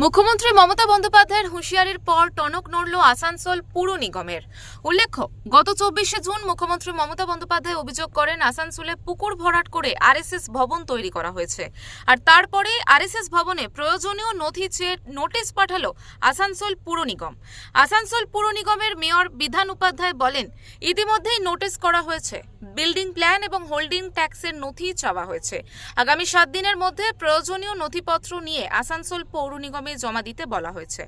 মুখ্যমন্ত্রী মমতা বন্দ্যোপাধ্যায়ের হুঁশিয়ারির পর টনক নড়ল আসানসোল পুর নিগমের। উল্লেখ্য, গত চব্বিশে জুন মুখ্যমন্ত্রী মমতা বন্দ্যোপাধ্যায় অভিযোগ করেন, আসানসোলে পুকুর ভরাট করে আরএসএস ভবন তৈরি করা হয়েছে। আর তারপরে আরএসএস ভবনে প্রয়োজনীয় নথি চেয়ে নোটিশ পাঠালো আসানসোল পুর নিগম। আসানসোল পুর নিগমের মেয়র বিধান উপাধ্যায় বলেন, ইতিমধ্যেই নোটিশ করা হয়েছে, বিল্ডিং প্ল্যান এবং হোল্ডিং ট্যাক্সের নথি চাওয়া হয়েছে। আগামী সাত দিনের মধ্যে প্রয়োজনীয় নথিপত্র নিয়ে আসানসোল পৌর নিগমে জমা দিতে বলা হয়েছে।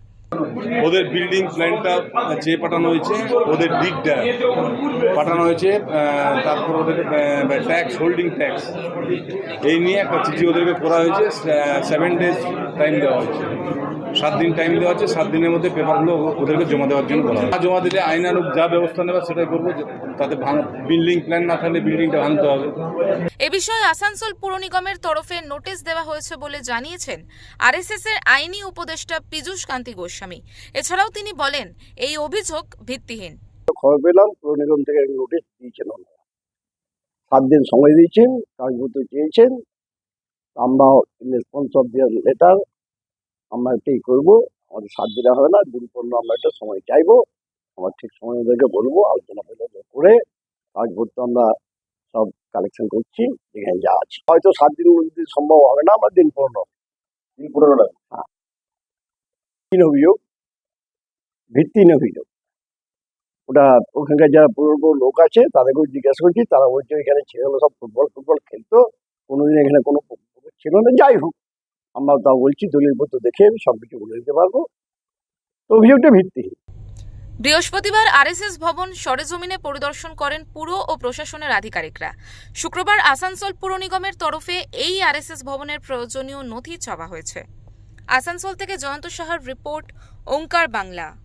ওদের বিল্ডিং প্ল্যানটা চেয়ে পাঠানো হয়েছে, ওদের ডিগটা পাঠানো হয়েছে তারপর ওদের ট্যাক্স হোল্ডিং ট্যাক্স এই নিয়ে একটা চিঠি ওদেরকে করা হয়েছে সেভেন ডেজ টাইম দেওয়া হয়েছে। সাত দিন টাইম দেওয়া হচ্ছে সাত দিনের মধ্যে পেপারগুলো ওদেরকে জমা দেওয়ার জন্য বলা হয় জমা দিলে আইনানুক যা ব্যবস্থা নেওয়া সেটাই করব তাতে বিল্ডিং প্ল্যান না থাকলে বিল্ডিংটা ভাঙতে হবে। এ বিষয়ে আসানসোল পুর নিগমের তরফে নোটিশ দেওয়া হয়েছে বলে জানিয়েছেন আরএসএস এর আইনি উপদেষ্টা পীযূষ কান্তি গোস্বামী। এছাড়াও তিনি বলেন এই অভিযোগ ভিত্তিহীন। খবর পেলাম পুর নিগম থেকে নোটিশ দিয়েছেন সাত দিন সময় দিয়েছেন কাগজপত্র চেয়েছেন আমরা রেসপন্স অফ দিয়ার লেটার আমরা এটাই করব? আমাদের সাত দিনে হবে না দিন পনেরো আমরা একটা সময় চাইব আমরা ঠিক সময় ওদেরকে বলব আলোচনা করে কাগজপত্র আমরা সব কালেকশন করছি যেখানে যা আছে। হয়তো সাত দিন সম্ভব হবে না আমরা দিন পনেরো। দিন পনেরো হ্যাঁ। তিন অভিযোগ ভিত্তিহীন অভিযোগ ওটা ওখানকার যারা পুরনো লোক আছে, তাদেরকেও জিজ্ঞাসা করছি, তারা বলছে এখানে ছেলেগুলো সব ফুটবল ফুটবল খেলতো। কোনোদিন এখানে কোনো ছিল না। যাই হোক, আমরা তাও বলছি দলিলপত্র দেখে সব কিছু বলে দিতে পারব। তো অভিযোগটা ভিত্তিহীন। বৃহস্পতিবার আরএসএস ভবন সরেজমিনে পরিদর্শন করেন পুর ও প্রশাসনের আধিকারিকরা। শুক্রবার আসানসোল পুর নিগমের তরফে এই আরএসএস ভবনের প্রয়োজনীয় নথি চাওয়া হয়েছে। আসানসোল থেকে জয়ন্ত সাহার রিপোর্ট ওঙ্কার বাংলা।